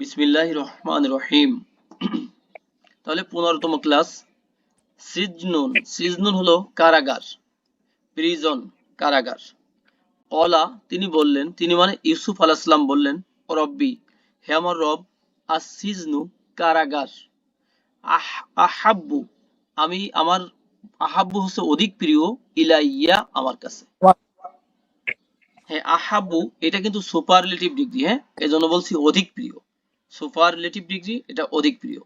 বিসমিল্লাহ রহমান রহিম। তাহলে পনেরোতম ক্লাস, সিজনুন। সিজনুন হলো কারাগার প্রিজন কারাগার। অলা তিনি বললেন, তিনি মানে ইউসুফ বললেন রব্বি, হে আমার রব আর সিজনু, কারাগার। আহ, আহাব্বু, আমি আমার, আহাব্বু হচ্ছে অধিক প্রিয়, ইলাইয়া আমার কাছে। হ্যাঁ আহাব্বু, এটা কিন্তু সুপারলেটিভ ডিগ্রি হ্যাঁ? এজন্য বলছি অধিক প্রিয়। সুপারলেটিভ ডিগ্রি এটা অধিক প্রিয়।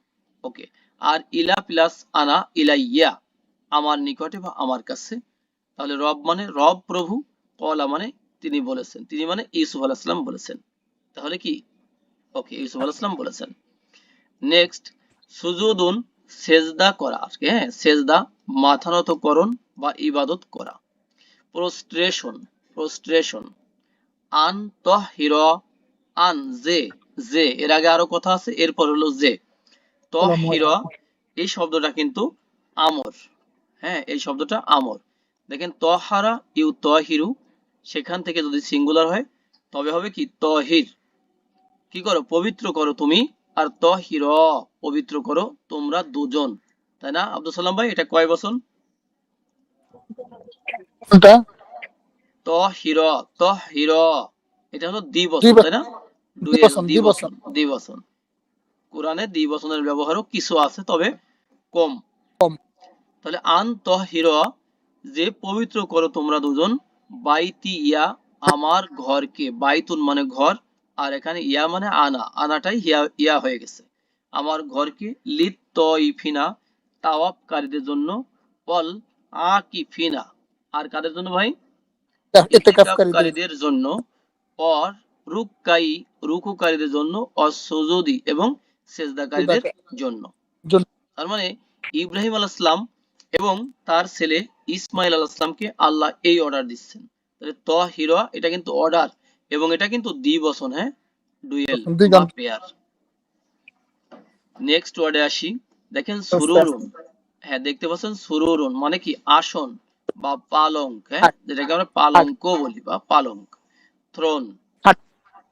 ওকে আর ইলা প্লাস আনা ইলাইয়া, আমার নিকটে বা আমার কাছে। তাহলে রব মানে রব প্রভু, কলা মানে তিনি বলেছেন। তিনি মানে ইউসুফ আলাইসালাম বলেছেন। তাহলে কি? ওকে ইউসুফ আলাইসালাম বলেছেন। নেক্সট সুজুদুন সেজদা করা। আজকে হ্যাঁ সেজদা, মাথা নত করণ বা ইবাদত করা। প্রোস্ট্রেশন প্রোস্ট্রেশন আন তহির, আন যে যে এর আগে আরও কথা আছে এরপর হলো যে। তহির এই শব্দটা কিন্তু আমর। হ্যাঁ এই শব্দটা আমর। দেখেন তহারা ইউ তহিরু সেখান থেকে যদি সিঙ্গুলার হয় তবে হবে কি? তহির কি করো? পবিত্র করো তুমি আর তহির পবিত্র করো তোমরা দুজন। তাই না আব্দুল সালাম ভাই এটা কয় বছর কোনটা? তহির তহির এটা হলো দ্বিবচন। তাই না? দ্বিবচন, কোরআনে দ্বিবচনের ব্যবহারও কিছু আছে তবে কম। কম। তাহলে আন তহির যে পবিত্র করো তোমরা দুজন বাইতি ইয়া আমার ঘরকে। বাইতুন মানে ঘর আর এখানে ইয়া মানে আনা। আনাটাই ইয়া ইয়া হয়ে গেছে। আমার ঘরকে লিত তইফিনা তাওয়াবকারীদের জন্য। অল আকিফিনা। আর কাদের জন্য ভাই? ইতিকাফকারীদের জন্য। অর রুকাই রুকুকারীদের জন্য অসুজুদি এবং সেজদাকারীদের জন্য। তার মানে ইব্রাহিম আলাইহিস এবং তার ছেলে ইসমাইল আলাইহিসকে আল্লাহ এই অর্ডার দিচ্ছেন। তাহলে তহিরা এটা কিন্তু অর্ডার এবং এটা কিন্তু দ্বিবচন হ্যাঁ? ডুয়েল পেয়ার নেক্সট ওয়ার্ডে আসি। দেখেন সুরুরুন। হ্যাঁ দেখতে পাচ্ছেন সুরুরুন মানে কি? আসন বা পালঙ্ক হ্যাঁ? যেটাকে আমরা পালঙ্ক বলি বা পালঙ্ক। থ্রোন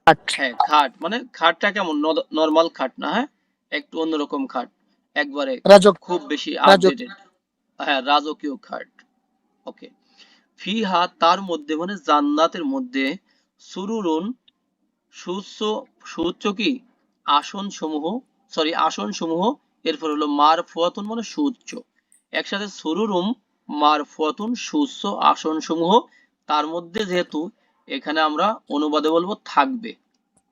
আট হ্যাঁ খাট। মানে খাটটা কেমন? নরমাল খাট না হ্যাঁ? একটু অন্যরকম খাট। একবারে রাজক খুব বেশি আপডেটেড হ্যাঁ রাজকীয় খাট। ওকে ফিহা তার মধ্যে মানে জান্নাতের মধ্যে সুরুরুন সুউচ্চ সুউচ্চ কি? আসন সমূহ সরি আসন সমূহ এরপর হলো মার ফুয়াতুন মানে সুউচ্চ একসাথে সুরুরুম মার ফুয়াতুন সুউচ্চ আসন সমূহ তার মধ্যে যেহেতু এখানে আমরা অনুবাদে বলব থাকবে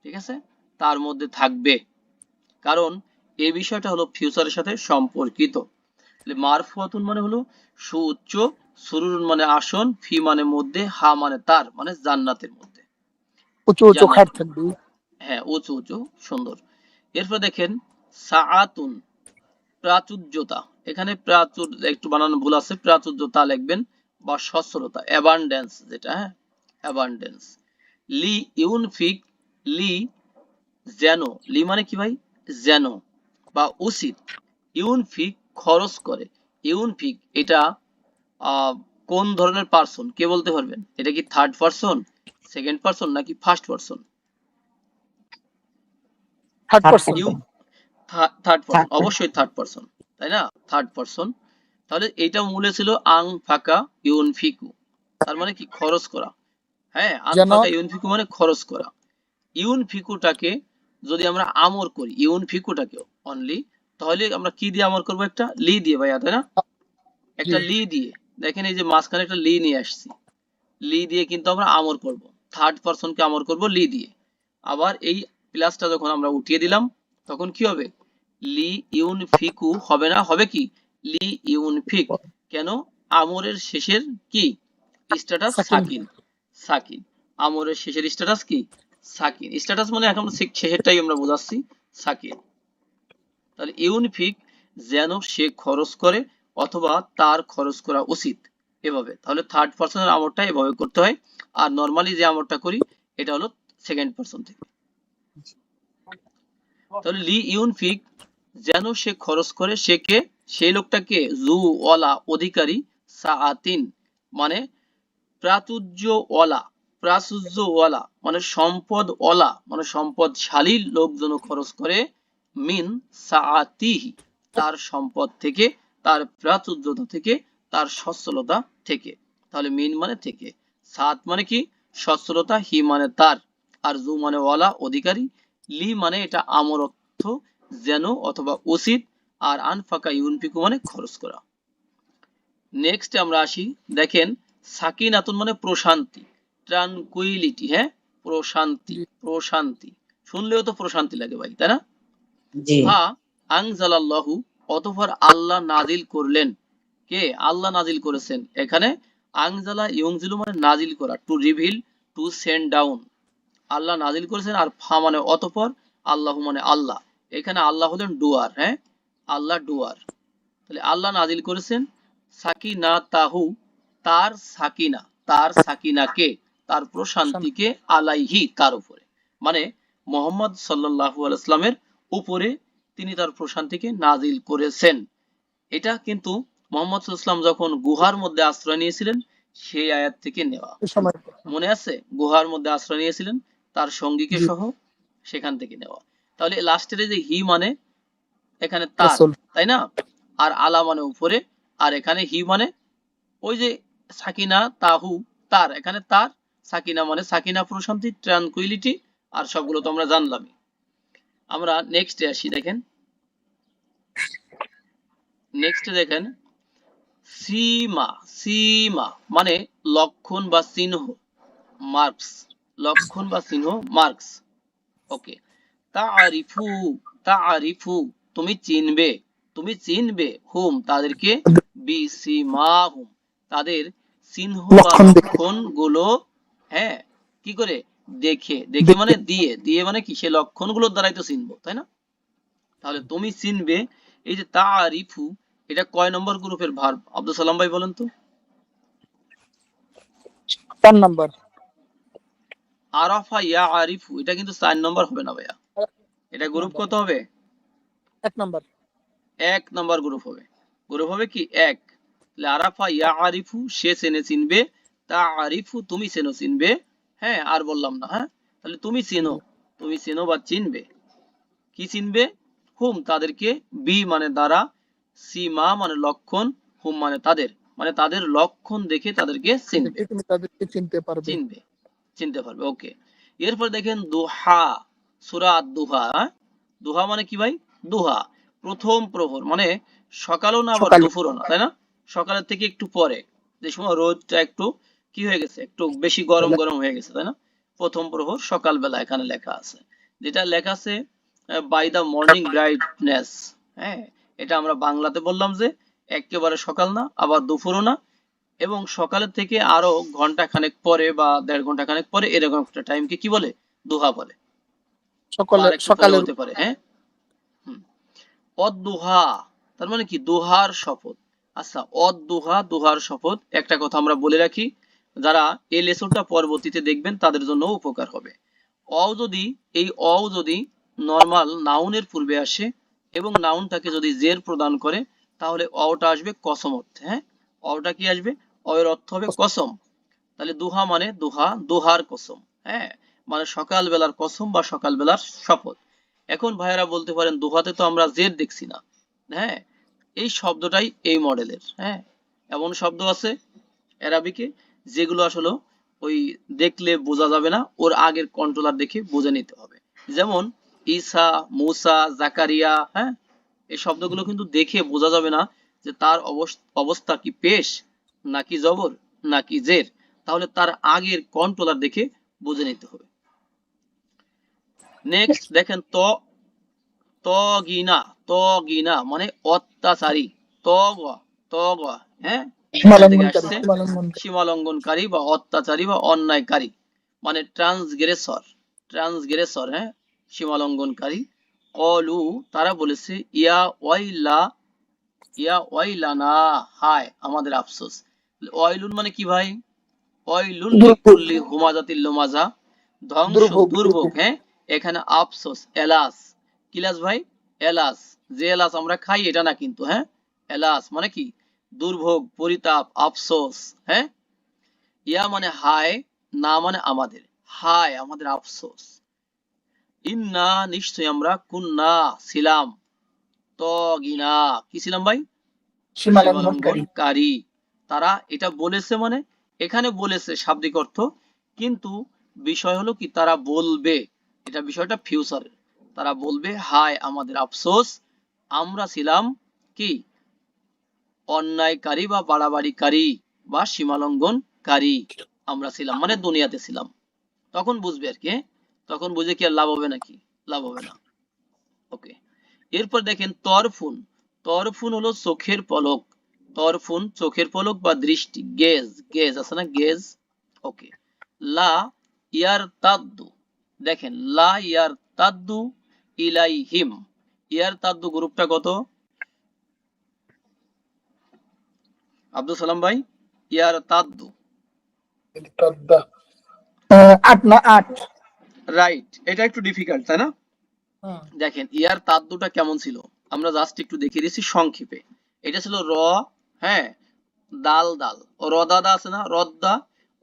ঠিক আছে? তার মধ্যে থাকবে। কারণ এই বিষয়টা হলো ফিউচারের সাথে সম্পর্কিত। মারফুয়াতুন মানে হলো সুউচ্চ সুরুরুন মানে আসন ফি মানে মধ্যে হা মানে তার মানে জান্নাতের মধ্যে। উঁচু উঁচু খাট থাকবে। হ্যাঁ উঁচু উঁচু সুন্দর। এরপর দেখেন সাআতুন প্রাচুর্যতা। এখানে প্রাচুর একটু বানানো ভুল আছে প্রাচুর্যতা লিখবেন বা সচ্ছলতা অ্যাবান্ডেন্স যেটা হ্যাঁ? অ্যাবান্ডেন্স লি ইউনফিক লি যেন লি মানে কি ভাই? যেন বা উচিত ইউনফিক খরচ করে। ইউনফিক এটা কোন ধরনের পার্সন কে বলতে পারবেন? এটা কি থার্ড পার্সন সেকেন্ড পার্সন নাকি first person third person third person অবশ্যই থার্ড পার্সন তাই না? থার্ড পার্সন তাহলে এইটা মূলে ছিল আং ফাকা ইউনফিকু। তার মানে কি? খরচ করা। হ্যাঁ ইউনফিকু মানে খরচ করা। ইউনফিকুটাকে যদি আমরা আমর করি ইউনফিকুটাকে অনলি তাহলে আমরা কি দিয়ে আমর করব একটা? লি দিয়ে ভাইয়া তাই না? একটা লি দিয়ে। দেখেন এই যে মাঝখানে একটা লি নিয়ে আসছি। লি দিয়ে কিন্তু আমরা আমর করব। থার্ড পারসনকে আমর করব লি দিয়ে। আবার এই প্লাসটা যখন আমরা উঠিয়ে দিলাম তখন কি হবে? লি ইউনফিকু হবে না হবে কি? লি ইউনফিক কেন? আমরের শেষের কি? স্ট্যাটাস সাকিন। সাকিন। আমরের শেষের স্ট্যাটাস কি? সাকিন। স্ট্যাটাস মানে এখন শেষেরটাই আমরা বোঝাচ্ছি, সাকিন। তাহলে ইউনফিক যেন সে খরচ করে অথবা তার খরচ করা উচিত এভাবে। তাহলে থার্ড পার্সনের আমরটা এভাবে করতে হয়। আর নর্মালি যে আমরটা করি, এটা হলো সেকেন্ড পার্সন থেকে। তাহলে লি ইউনফিক যেন সে খরচ করে, সে কে? সেই লোকটাকে জু ওয়ালা অধিকারী সাআতিন। মানে প্রাচুর্য ওয়ালা প্রাচুর্য ওয়ালা মানে সম্পদ ওয়ালা মানে সম্পদশালী লোকজন খরচ করে, মিন সাআতিহি, তার সম্পদ থেকে, তার প্রাচুর্যতা থেকে, তার সচ্ছলতা থেকে। তাহলে মিন মানে থেকে, সাত মানে কি? সচ্ছলতা, হি মানে তার, আর জু মানে ওয়ালা, অধিকারী, লি মানে এটা আমর অর্থ যেন অথবা উচিত, আর আনফাকা ইউনফিকু মানে খরচ করা। নেক্সট আমরা আসি, দেখেন সাকিনাতুন মানে প্রশান্তি ট্রানকুইলিটি হ্যাঁ? প্রশান্তি প্রশান্তি। শুনলেও তো প্রশান্তি লাগে ভাই তাই না? হা আনজালাল্লাহু অতঃপর আল্লাহ নাজিল করলেন। কে? আল্লাহ নাজিল করেছেন। এখানে আনজালা ইয়ংজিলু মানে নাজিল করা to reveal to send down Allah নাজিল করেছেন আর ফা মানে অতঃপর আল্লাহ মানে আল্লাহ। এখানে আল্লাহ হলেন ডুয়ার হ্যাঁ? আল্লাহ ডুয়ার তাহলে আল্লাহ নাজিল করেছেন সাকিনা তাহু তার সাকিনা তার সাকিনাকে তার প্রশান্তিকে আলাইহি তার উপরে। মানে মোহাম্মদ সাল্লাল্লাহু আলাইহি সাল্লামের উপরে তিনি তার প্রশান্তিকে নাজিল করেছেন। এটা কিন্তু মোহাম্মদ ইসলাম যখন গুহার মধ্যে আশ্রয় নিয়েছিলেন সেই আয়াত থেকে নেওয়া। মনে আছে? গুহার মধ্যে আশ্রয় নিয়েছিলেন তার সঙ্গীকে সহ সেখান থেকে নেওয়া। তাহলে লাস্টের যে হি মানে এখানে তার তাই না? আর আলা মানে উপরে আর এখানে হি মানে ওই যে সাকিনা, তাহু, তার। এখানে তার, সাকিনা মানে সাকিনা প্রশান্তি ট্রানকুইলিটি আর সবগুলো তো আমরা জানলামই। আমরা নেক্সটে আসি, দেখেন। নেক্সট দেখেন, সীমা সীমা মানে লক্ষণ বা চিহ্ন মার্কস লক্ষণ বা চিহ্ন মার্কস ওকে তাআরিফু তাআরিফু, তুমি চিনবে তুমি চিনবে হুম তাদেরকে বিসিমাহুম তাদের চিহ্ন লক্ষণগুলো হ্যাঁ কি করে? দেখে। দেখে মানে দিয়ে। দিয়ে মানে কি? সে লক্ষণগুলোর দ্বারাই তো চিনবো তাই না? তাহলে তুমি চিনবে এই যে তাআরিফু এটা কয় নম্বর গ্রুপের ভার্ব আব্দুল সালাম ভাই বলেন তো। চার নাম্বার। আরাফা ইয়া আরিফু এটা কিন্তু চার নম্বর হবে না ভাইয়া? এটা গ্রুপ কত হবে? এক নাম্বার। এক নম্বর গ্রুপ হবে। গ্রুপ হবে কি? এক। আরাফা ইয়া আরিফু সে চেনে চিনবে তা আরিফু তুমি চেনো চিনবে। হ্যাঁ আর বললাম না হ্যাঁ? তাহলে তুমি চেনো তুমি চেনো বা চিনবে। কি চিনবে? হুম তাদেরকে বি মানে দ্বারা সীমা মানে লক্ষণ হুম মানে তাদের। মানে তাদের লক্ষণ দেখে তাদেরকে চিনবে। তুমি তাদেরকে চিনতে পারবে। চিনবে চিনতে পারবে ওকে। এরপর দেখেন দুহা সূরা দুহা দুহা মানে কি ভাই? দুহা প্রথম প্রহর মানে সকালও না আবার। দুপুরও না তাই না? সকালের থেকে একটু পরে। যে সময় রোদটা একটু কি হয়ে গেছে? একটু বেশি গরম গরম হয়ে গেছে তাই না? প্রথম প্রহর সকালবেলা এখানে লেখা আছে। যেটা লেখা আছে বাই দা মর্নিং ব্রাইটনেস হ্যাঁ এটা আমরা বাংলাতে বললাম যে একেবারে সকাল না আবার দুপুরও না। এবং সকালের থেকে আরও ঘণ্টা খানেক পরে বা দেড় ঘণ্টা খানেক পরে এরকম একটা টাইমকে কি বলে? দুহা বলে। সকালে সকালে হতে পারে হ্যাঁ? হুম। অদ্দুহা তার মানে কি? দোহার শপথ। আচ্ছা অদ্দুহা, দোহার শপথ, একটা কথা আমরা বলে রাখি, যারা এই লেসনটা পরবর্তীতে দেখবেন, তাদের জন্য উপকার হবে। অ যদি, এই অ যদি নর্মাল নাউনের পূর্বে আসে এবং নাউনটাকে যদি জের প্রদান করে, তাহলে অটা আসবে কসম অর্থে হ্যাঁ? অটা কি আসবে? অ এর অর্থ হবে কসম। তাহলে দুহা মানে দুহা, দুহার কসম হ্যাঁ? মানে সকাল বেলার কসম বা সকাল বেলার শপথ। এখন ভাইয়েরা বলতে পারেন, দুহাতে তো আমরা জের দেখছি না হ্যাঁ? এই শব্দটাই এই মডেলের হ্যাঁ? এমন শব্দ আছে অ্যারাবিকে যেগুলো আসলে ওই দেখলে বোঝা যাবে না, ওর আগের কন্ট্রোলার দেখে বুঝে নিতে হবে। যেমন ঈসা, মুসা, জাকারিয়া হ্যাঁ? এই শব্দগুলো কিন্তু দেখে বোঝা যাবে না যে তার অবস- অবস্থা কি পেশ নাকি জবর নাকি জের। তাহলে তার আগের কন্ট্রোলার দেখে বুঝে নিতে হবে। নেক্সট দেখেন ত তগিনা তগিনা মানে অত্যাচারী। তগ তগ হ্যাঁ? সীমালঙ্ঘনকারী বা অত্যাচারী বা অন্যায়কারী মানে ট্রান্সগ্রেসর। ট্রান্সগ্রেসর হ্যাঁ? সীমালঙ্ঘনকারী। কলু তারা বলেছে ইয়া ওয়াইলা ইয়া ওয়াইলানা হায় আমাদের আফসোস। ওয়াইলুন মানে কি ভাই? ওয়াইলুন। লিকুল্লি হুমাজাতিল লুমাজা। ধ্বংস দুর্ভোগ। হ্যাঁ? এখানে আফসোস এলাস। কিলাস ভাই? এলাস যে এলাস আমরা খাই এটা না কিন্তু হ্যাঁ? এলাস মানে কি? দুর্ভোগ, পরিতাপ, আফসোস হ্যাঁ? ইয়া মানে হায়, না মানে আমাদের। হায়, আমাদের আফসোস। ইন্না নিশ্চয় আমরা কুন্না, ছিলাম। তগিনা। কি ছিলাম ভাই? সীমালঙ্ঘনকারী। তারা এটা বলেছে মানে এখানে বলেছে শাব্দিক অর্থ, কিন্তু বিষয় হলো কি, তারা বলবে। এটা বিষয়টা ফিউচারের তারা বলবে, হায় আমাদের আফসোস, আমরা ছিলাম কি? অন্যায়কারী বা বাড়াবাড়িকারী বা সীমালঙ্ঘনকারী আমরা ছিলাম মানে দুনিয়াতে ছিলাম। তখন বুঝবে আর কি? তখন বুঝে কি আর লাভ হবে নাকি? লাভ হবে না। ওকে এরপর দেখেন তরফুন তরফুন হলো চোখের পলক, তরফুন চোখের পলক বা দৃষ্টি, গেজ গেজ আছে না, গেজ? ওকে লা ইয়ার তাদ্দু দেখেন লা ইয়ার তাদ্দু ইলাইহিম। ইয়ার তাদ্দু গ্রুপটা কত? আব্দুল সালাম ভাই ইয়ার তাদ্দু। আহ, আট না আট। রাইট এটা একটু ডিফিকাল্ট তাই না? দেখেন ইয়ার তাদ্দুটা কেমন ছিল? আমরা জাস্ট একটু দেখিয়ে দিচ্ছি সংক্ষেপে। এটা ছিল র হ্যাঁ দাল দাল। ও রদাদা আছে না? রদ্দা।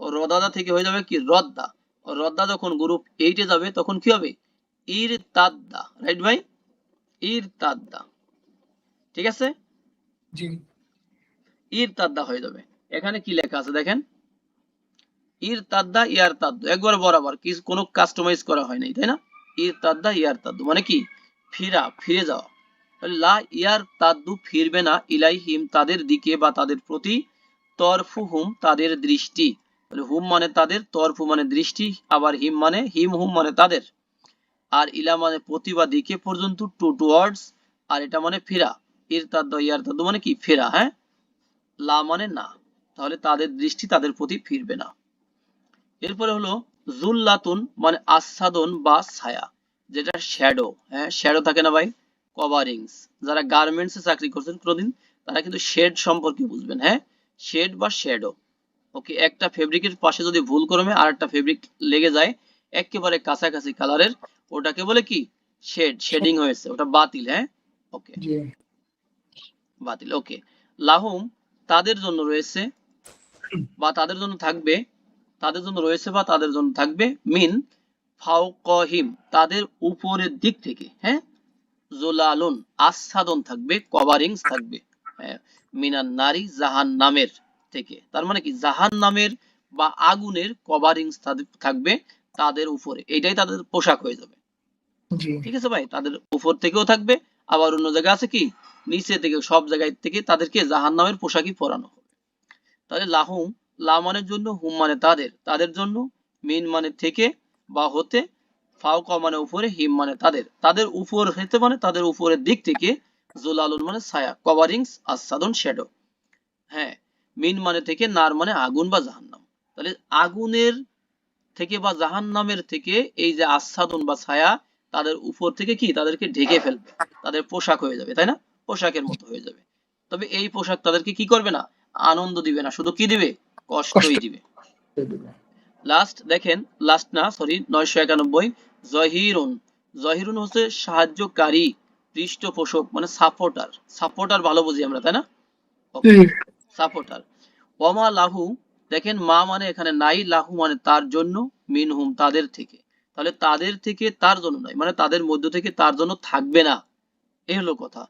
ও রদাদা থেকে হয়ে যাবে কি? রদ্দা। ও রদ্দা যখন গ্রুপ এইটে যাবে তখন কি হবে? ইর তাদ্দা রাইট ভাই? ইর তাদ্দা ঠিক আছে? জি। ইর তাদ্দা হয়ে যাবে। এখানে কি লেখা আছে দেখেন? ইর তাদ্দা ইয়ার তাদ্দু একবার বরাবর কি কোনো কাস্টমাইজ করা হয় নাই তাই না? ইর তাদ্দা ইয়ার তাদ্দু মানে কি? ফিরা ফিরে যাওয়া। লা ইয়ার তাদ্দু ফিরবে না ইলাইহিম তাদের দিকে বা তাদের প্রতি তরফু হুম তাদের দৃষ্টি। হুম মানে তাদের তরফু মানে দৃষ্টি আবার হিম মানে হিম হুম মানে তাদের। আর ইলা মানে প্রতি বা দিকে পর্যন্ত? টু টুয়ার্ডস আর এটা মানে ফেরা। ইর তাদ্দা ইয়ার তাদ্দু মানে কি? ফেরা হ্যাঁ? লা মানে না। তাহলে তাদের দৃষ্টি তাদের প্রতি ফিরবে না। এরপরে হলো, জুল্লাতুন মানে আচ্ছাদন বা ছায়া, যেটা শ্যাডো হ্যাঁ? শ্যাডো থাকে না ভাই? কভারিংস যারা গার্মেন্টস চাকরি করছেন কোনোদিন, তারা কিন্তু শেড সম্পর্কে বুঝবেন হ্যাঁ? শেড বা শ্যাডো ওকে একটা ফেব্রিকের পাশে যদি ভুল ক্রমে আর একটা ফেব্রিক লেগে যায়, একেবারে কাছাকাছি কালারের ওটাকে বলে কি? শেড শেডিং হয়েছে ওটা বাতিল হ্যাঁ? ওকে বাতিল ওকে লাহুম তাদের জন্য রয়েছে বা তাদের জন্য থাকবে তাদের জন্য রয়েছে বা তাদের জন্য থাকবে মিন ফাওকহিম তাদের উপরের দিক থেকে হ্যাঁ? জোলালুন আচ্ছাদন থাকবে কভারিংস থাকবে হ্যাঁ, মিনান নারী জাহান নামের থেকে তার মানে কি? জাহান নামের বা আগুনের কভারিংস থাকবে তাদের উপরে এটাই তাদের পোশাক হয়ে যাবে। ঠিক আছে ভাই? তাদের উপর থেকেও থাকবে। আবার অন্য জায়গায় আছে কি? নিচে থেকে, সব জায়গায় থেকে তাদেরকে জাহান নামের পোশাকই পরানো হবে। তাহলে লাহুম লা মানের জন্য, হুম মানে তাদের। তাদের জন্য, মিন মানে থেকে, বা হতে ফাউকা মানে উপরে, হিম মানে তাদের। তাদের উপর হতে মানে তাদের উপরের দিক থেকে, জোলালুন মানে ছায়া, কভারিংস আচ্ছাদন শ্যাডো। হ্যাঁ মিন মানে থেকে, নার মানে আগুন বা জাহান্নাম। তাহলে আগুনের থেকে বা জাহান্নামের থেকে এই যে আচ্ছাদন বা ছায়া তাদের উপর থেকে কি তাদেরকে ঢেকে ফেলবে? তাদের পোশাক হয়ে যাবে তাই না? পোশাকের মতো হয়ে যাবে। তবে এই পোশাক তাদেরকে কি করবে না? আনন্দ দিবে না। শুধু কি দিবে? কষ্টই দিবে। লাস্ট দেখেন লাস্ট না সরি নয়শো একানব্বই জহিরুন। জহিরুন হচ্ছে সাহায্যকারী পৃষ্ঠপোষক মানে সাপোর্টার সাপোর্টার ভালো বুঝি আমরা তাই না? সাপোর্টার ওমা লাহু দেখেন মা মানে এখানে নাই লাহু মানে তার জন্য মিনহুম তাদের থেকে। তাহলে তাদের থেকে তার জন্য নয় মানে তাদের মধ্য থেকে তার জন্য থাকবে না। এই হলো কথা।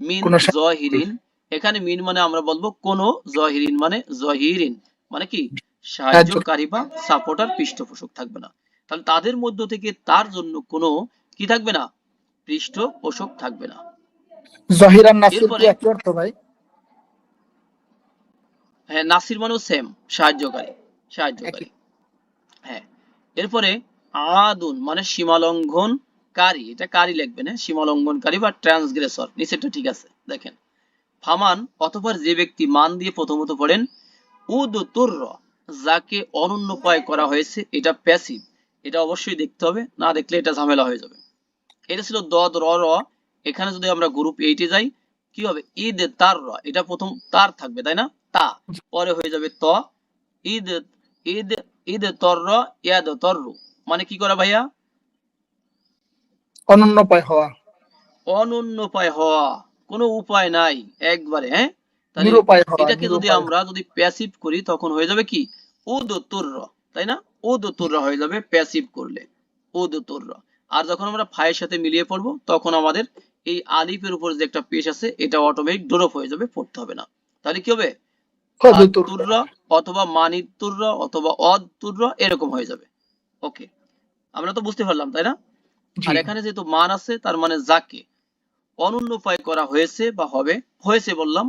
মিন জহিরিন এখানে মিন মানে আমরা বলব কোন জহিরিন মানে জহিরিন মানে কি? সাহায্যকারী বা সাপোর্টার পৃষ্ঠপোষক থাকবে না। তাহলে তাদের মধ্য থেকে তার জন্য কোনো কি থাকবে না? পৃষ্ঠপোষক থাকবে না। জহিরান নাসির কি একই অর্থ ভাই? হ্যাঁ নাসির মানেও সেম সাহায্যকারী সাহায্যকারী। হ্যাঁ এরপরে আদুন মানে সীমালঙ্ঘনকারী। এটা কারি লিখবেন হ্যাঁ? সীমালঙ্ঘনকারী বা ট্রান্সগ্রেসর নিচেরটা ঠিক আছে, দেখেন। ফামান, অতঃপর যে ব্যক্তি মান দিয়ে প্রথমত পড়েন উদ তুর্র যাকে অনুন্নপায় করা হয়েছে, এটা প্যাসিভ এটা অবশ্যই দেখতে হবে, না দেখলে এটা ঝামেলা হয়ে যাবে। এটা ছিল দদ, র এখানে যদি আমরা গ্রুপ এইটে যাই, কি হবে? ঈদ তার র এটা প্রথম তার থাকবে, তাই না? তা। পরে হয়ে যাবে ত। ঈদ ঈদ ঈদ তর্র ইয়াদ তর্রু মানে কি করা ভাইয়া? অনন্য পায় হওয়া। অনন্য উপায় হওয়া। কোনো উপায় নাই একবারে হ্যাঁ? তাহলে এটাকে যদি। আমরা যদি প্যাসিভ করি তখন হয়ে যাবে কি? তাই না? উদতুররা হয়ে যাবে প্যাসিভ করলে উদতুররা আর যখন আমরা ফায়ের সাথে মিলিয়ে পড়ব তখন আমাদের এই আলিফের উপর যে একটা পেশ আছে এটা অটোমেটিক ড্রপ হয়ে যাবে পড়তে হবে না। তাহলে কি হবে? অথবা মানিত্তুররা অথবা অদতুররা এরকম হয়ে যাবে। ওকে আমরা তো বুঝতে পারলাম তাই না? আর এখানে যেহেতু মান আছে তার মানে যাকে। অনুন্নপায় করা হয়েছে বা হবে হয়েছে বললাম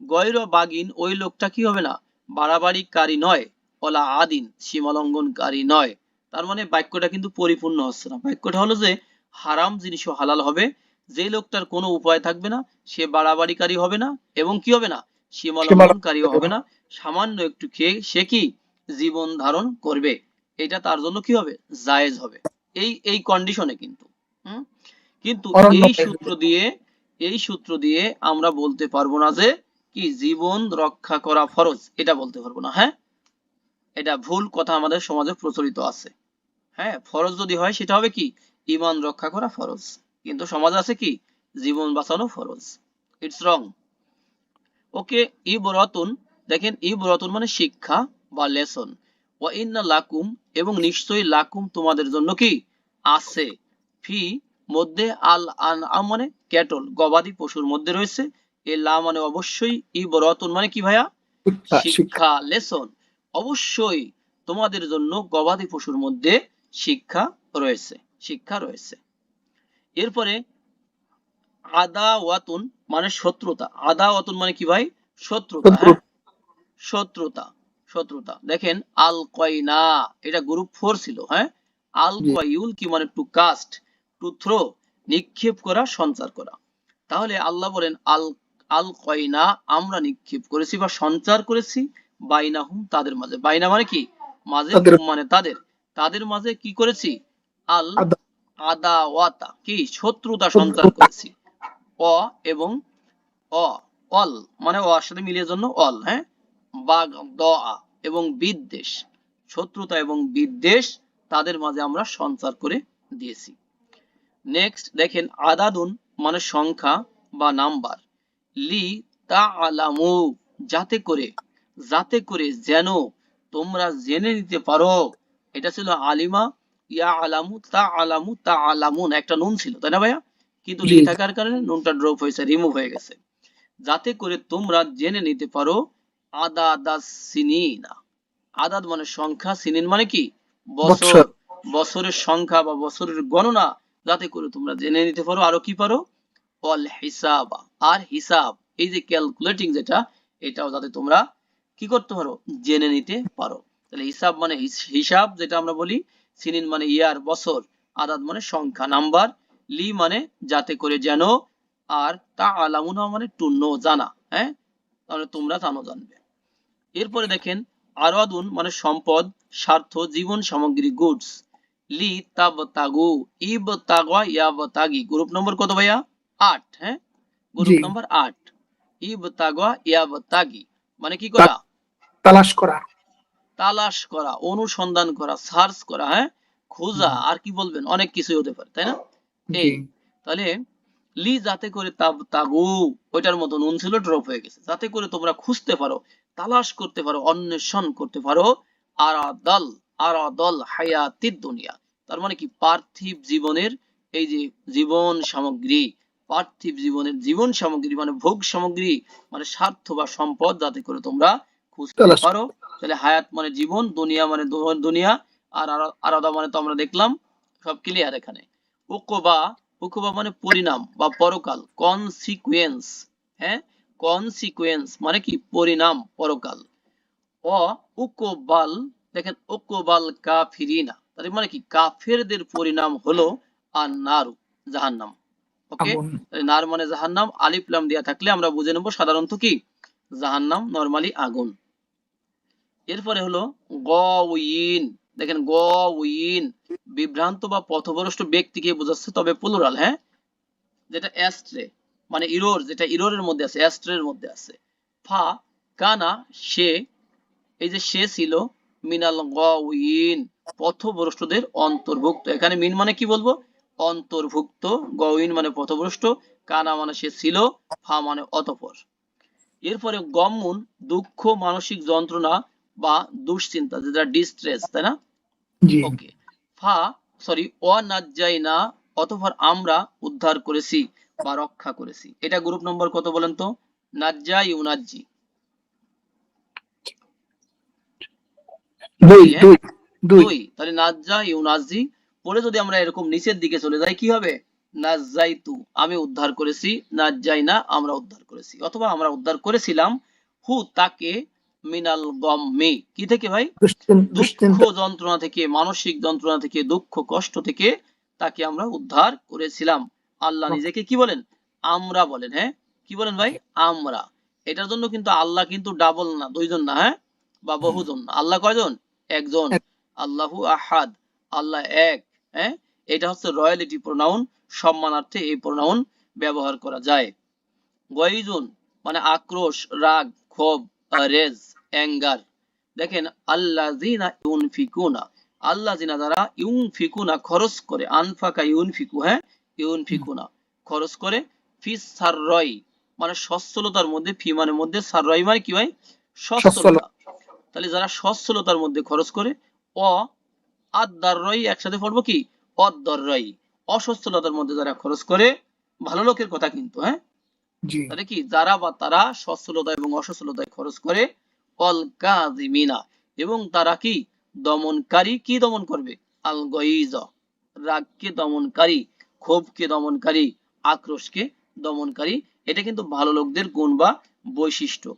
গয়র বাগিন ওই লোকটা কি হবে না? বাড়াবাড়িকারী নয় ওলা আদিন সীমালঙ্ঘনকারী নয়। তার মানে বাক্যটা কিন্তু পরিপূর্ণ হচ্ছে না। বাক্যটা হলো যে হারাম জিনিসও হালাল হবে যে লোকটার কোনো উপায় থাকবে না সে বাড়াবাড়িকারী হবে না এবং কি হবে না? সীমালঙ্ঘনকারীও হবে না। সামান্য একটু খেয়ে সে কি? জীবন ধারণ করবে। এটা তার জন্য কি হবে? জায়েজ হবে। এই এই কন্ডিশনে কিন্তু। কিন্তু এই সূত্র দিয়ে এই সূত্র দিয়ে আমরা বলতে পারব না যে কি জীবন রক্ষা করা ফরজ। এটা বলতে পারব না হ্যাঁ? এটা ভুল কথা আমাদের সমাজে প্রচলিত আছে। হ্যাঁ ফরজ যদি হয় সেটা হবে কি? ইমান রক্ষা করা ফরজ। কিন্তু সমাজ আছে কি? জীবন বাঁচানো ফরজ। ইটস রং ওকে ইবরাতুন দেখেন ইবরাতুন মানে শিক্ষা বা লেসন ইন্না লাকুম এবং নিশ্চয়ই লাকুম তোমাদের জন্য কি? আছে। ফি মধ্যে আল আন মানে ক্যাটল গবাদি পশুর মধ্যে রয়েছে। এ লা মানে অবশ্যই ই ইবরাতুন মানে কি ভাইয়া? শিক্ষা লেসন। অবশ্যই তোমাদের জন্য গবাদি পশুর মধ্যে শিক্ষা রয়েছে শিক্ষা রয়েছে। এরপরে আদা ওয়াতুন মানে শত্রুতা। আদাওয়াতুন মানে কি ভাই? শত্রুতা হ্যাঁ? শত্রুতা। শত্রুতা। দেখেন আল কয়না এটা গ্রুপ ফোর ছিল হ্যাঁ? আল কয়ুল কি মানে টু কাস্ট টু থ্রো নিক্ষেপ করা সঞ্চার করা। তাহলে আল্লাহ বলেন আল আল কয়না আমরা নিক্ষেপ করেছি বা সঞ্চার করেছি বাইনাহুম তাদের মাঝে। বাইনা মানে কি? মাঝে মানে তাদের। তাদের মাঝে কি করেছি? আল আদা- আদাওয়াতা কি? শত্রুতা সঞ্চার করেছি। অ এবং অ অল মানে অ সাথে মিলিয়ে জন্য অল হ্যাঁ? বাগ দ এবং বিদ্বেষ শত্রুতা এবং বিদ্বেষ তাদের মাঝে আমরা সঞ্চার করে দিয়েছি। নেক্সট দেখেন আদাদুন মানে সংখ্যা বা নাম্বার। লি তা আলামু যাতে করে যাতে করে যেন তোমরা জেনে নিতে পারো। এটা ছিল আলিমা ইয়া আলামু তা আলামু তা আলামুন একটা নুন ছিল তাই না ভাইয়া? কিন্তু লি থাকার কারণে নুনটা ড্রপ হয়েছে রিমুভ হয়ে গেছে। যাতে করে তোমরা জেনে নিতে পারো আদাদা সিনিনা আদাদ মানে সংখ্যা সিনিন মানে কি? বছর। বছরের সংখ্যা বা বছরের গণনা যাতে করে তোমরা জেনে নিতে পারো। আরও কি পারো? অল হিসাব। আর হিসাব এই যে ক্যালকুলেটিং যেটা এটাও যাতে তোমরা কি করতে পারো? জেনে নিতে পারো। তাহলে হিসাব মানে হিসাব যেটা আমরা বলি সিনিন মানে ইয়ার বছর। আদাদ মানে সংখ্যা। নাম্বার লি মানে যাতে করে যেন আর তা আলামুনা মানে টু নো জানা। হ্যাঁ? তাহলে তোমরা জানো জানবে। এরপরে দেখেন আরাদুন মানে সম্পদ স্বার্থ জীবন সামগ্রী গুডস লি তাব তাগু ইব তাগা ইয়াব তাগি গ্রুপ নম্বর কত ভাইয়া? আট হ্যাঁ? গ্রুপ নম্বর আট। ইব তাগা ইয়াব তাগি মানে কি করা? তালাশ করা। তালাশ করা অনুসন্ধান করা সার্চ করা হ্যাঁ? খোঁজা আর কি বলবেন? অনেক কিছুই হতে পারে তাই না? এই তাহলে লি যাতে করে তাব তাগু ওইটার মতো নুন ছিল ড্রপ হয়ে গেছে। যাতে করে তোমরা খুঁজতে পারো তালাশ করতে পারো অন্বেষণ করতে পারো। আরাদল আরাদল হায়াতিদ দুনিয়া। তার মানে কি? পার্থিব জীবনের এই যে জীবন সামগ্রী পার্থিব জীবনের জীবন সামগ্রী মানে ভোগ সামগ্রী মানে স্বার্থ বা সম্পদ যাতে করে তোমরা খুঁজতে পারো। তাহলে হায়াত মানে জীবন দুনিয়া মানে দুনিয়া আর আরা- আরাদা মানে তো আমরা দেখলাম সব ক্লিয়ার এখানে। উকবা উকবা মানে পরিণাম বা পরকাল কনসিকুয়েন্স হ্যাঁ? কনসিকুয়েন্স মানে কি? পরিণাম পরকাল। অ উকবাল দেখেন উকবাল কাফিরিনা। তার মানে কি? কাফেরদের পরিণাম হলো আর নারু জাহান্নাম। ওকে? নার মানে জাহান্নাম আলিফ লাম দেয়া থাকলে আমরা বুঝে নেব সাধারণত কি? জাহান্নাম নরমালি আগুন। এরপরে হলো গউইন দেখেন গউইন বিভ্রান্ত বা পথভ্রষ্ট ব্যক্তিকে বোঝাচ্ছে তবে প্লুরাল হ্যাঁ? যেটা অ্যাস্ট্রে মানে ইরোর যেটা ইরোরের মধ্যে আছে অ্যাস্ট্রের মধ্যে আছে। ফা কানা সে এই যে সে ছিল মিনাল গউইন পথভ্রষ্টদের অন্তর্ভুক্ত। এখানে মিন মানে কি বলব? অন্তর্ভুক্ত। গউইন মানে পথভ্রষ্ট কানা মানে সে ছিল ফা মানে অতপর। এরপরে গমন দুঃখ মানসিক যন্ত্রণা বা দুশ্চিন্তা যেটা ডিস্ট্রেস তাই না? জি। ওকে ফা সরি অনাজ্জাইনা অতঃপর আমরা উদ্ধার করেছি। বা রক্ষা করেছি। এটা গ্রুপ নম্বর কত বলেন তো? নাজ্জা ইউনাজ্জি। দুই তাহলে নাজ্জা ইউনাজ্জি। পরে যদি আমরা এরকম নিচের দিকে চলে যাই কি হবে? নাজ্জাইতু। আমি উদ্ধার করেছি নাজ্জাইনা আমরা উদ্ধার করেছি। অথবা আমরা উদ্ধার করেছিলাম হু তাকে মিনাল গম্মে। কি থেকে ভাই? দুঃখ যন্ত্রণা থেকে মানসিক যন্ত্রণা থেকে দুঃখ কষ্ট থেকে তাকে আমরা উদ্ধার করেছিলাম। আল্লাহ নিজেকে কি বলেন? আমরা বলেন হ্যাঁ? কি বলেন ভাই? আমরা। এটার জন্য কিন্তু আল্লাহ কিন্তু ডাবল না দুইজন না হ্যাঁ? বা বহুজন। না আল্লাহ কয়জন? একজন। আল্লাহু আহাদ। আল্লাহ এক হ্যাঁ? এটা হচ্ছে রয়্যালিটি প্রোনাউন সম্মানার্থে এই প্রোনাউন ব্যবহার করা যায়। গয়জুন মানে আক্রোশ রাগ ক্ষোভ রেজ অ্যাঙ্গার। দেখেন আল্লাহ জিনা ইউনফিকুনা। আল্লাহ জিনা যারা ইউন ইউনফিকুনা খরচ করে আনফাকা ইউনফিকু হ্যাঁ? ইউনফিকুনা খরচ করে ফি সাররই মানে সচ্ছলতার মধ্যে ফি মানে মধ্যে সাররই মানে কি হয় সচ্ছলতা। তাহলে যারা সচ্ছলতার মধ্যে খরচ করে অ আদাররই একসাথে পড়ব কি? অদররই অসচ্ছলতার মধ্যে যারা খরচ করে ভালো লোকের কথা কিন্তু হ্যাঁ? তাহলে কি? যারা বা তারা সচ্ছলতা এবং অসচ্ছলতায় খরচ করে অল কাযিমিনা। এবং তারা কি? দমনকারী কি দমন করবে? আল গয়জ রাগকে দমনকারী। ক্ষোভকে দমনকারী আক্রোশকে দমনকারী এটা কিন্তু ভালো লোকদের গুণ বা বৈশিষ্ট্য।